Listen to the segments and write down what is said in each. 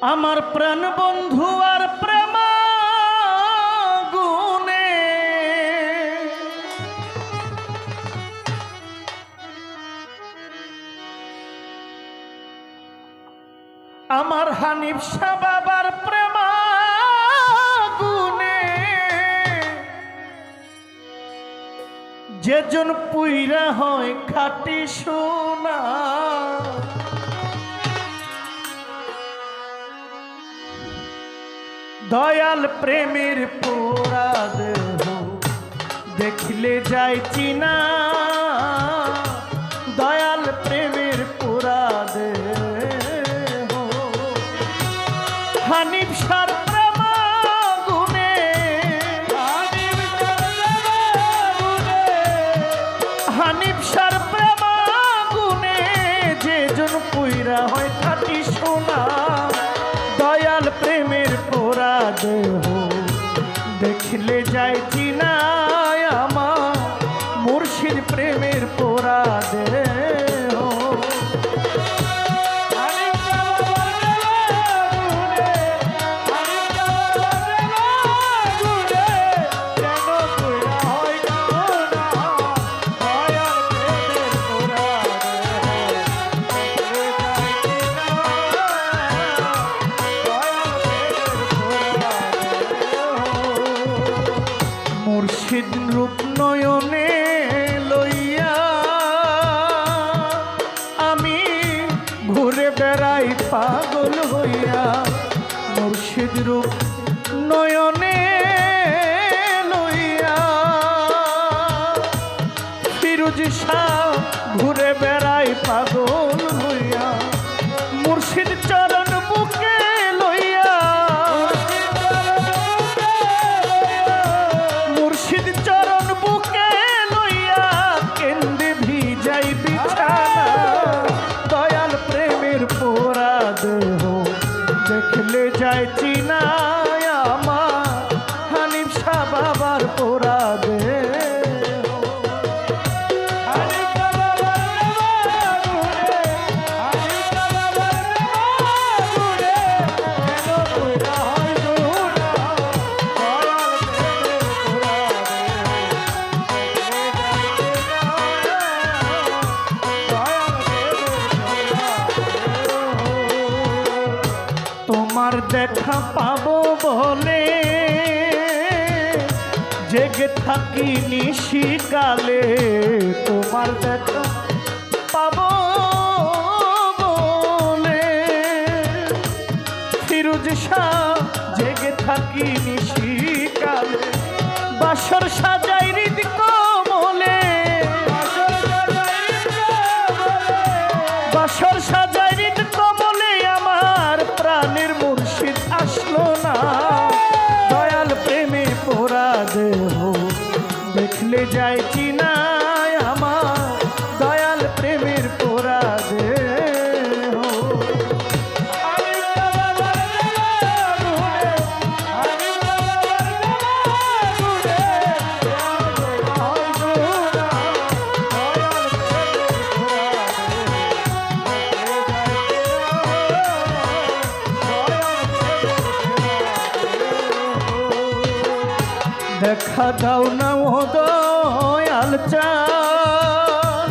আমার প্রাণ বন্ধু আর প্রেম গুনে আমার হানিফ শাহ বাবার প্রেম গুনে যেজন পুইরা হয় খাটি সোনা। দয়াল প্রেমের পোড়া দেহ দেখলে যাই চিনা। দয়াল প্রেমের পোড়া দেহ হানিফ সার হানিফ সার হয় খাটি সোনা। দেখলে যায় চিনায় রূপ নয়নে লইয়া ফিরুজ শাহ দেখলে যায় দেখা পাব বলে। জেগে থাকি নিশিকালে তোমার দেখা পাবো বলে। ফিরুজ শাহ পোড়া দেহ দেখলে যায় চিনায় আমার দেখা দাও না ওদয়াল দয়াল চাঁদ।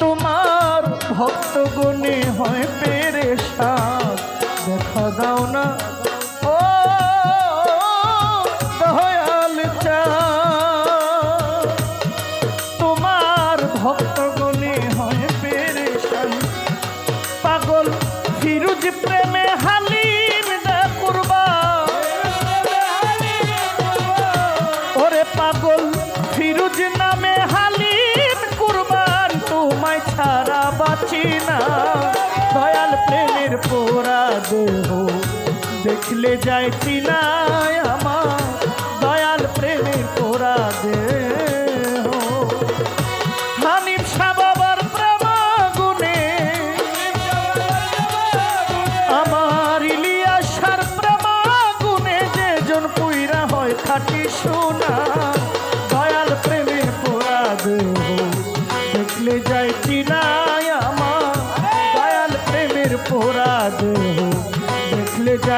তোমার ভক্ত গুণে হয় পেরেশান। দেখা দাও না পোড়া দেহ। দেখলে যায় চিনায় আমার দয়াল প্রেমের পোড়া প্রেম গুনে আমার ইলিয়াসার প্রেম গুনে যে জন পুইরা হয় খাটি সোনা।